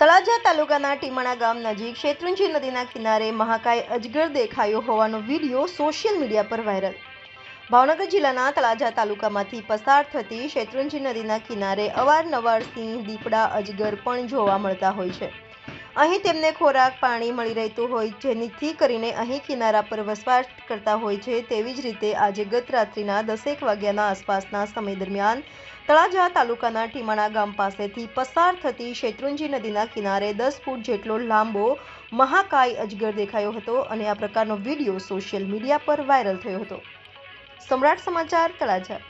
તળાજા તાલુકાના ટીમાણા ગામ નજીક શેત્રુંજી નદીના કિનારે મહાકાય અજગર દેખાયો હોવાનો વીડિયો સોશિયલ મીડિયા પર વાયરલ. ભાવનગર જિલ્લાના તળાજા તાલુકામાંથી પસાર થતી શેત્રુંજી નદીના કિનારે અવારનવાર સિંહ, દીપડા, અજગર પણ જોવા મળતા હોય છે. અહીં તેમને ખોરાક પાણી મળી રહેતું હોય જેથી કરીને અહીં કિનારા પર વસવાટ કરતા હોય છે, તેવી જ રીતે આજે ગત રાત્રિના દસેક વાગ્યાના આસપાસના સમય દરમિયાન તળાજા તાલુકાના ટીમાણા ગામ પાસેથી પસાર થતી શેત્રુંજી નદીના કિનારે દસ ફૂટ જેટલો લાંબો મહાકાય અજગર દેખાયો હતો અને આ પ્રકારનો વીડિયો સોશિયલ મીડિયા પર વાયરલ થયો હતો. સમ્રાટ સમાચાર તળાજા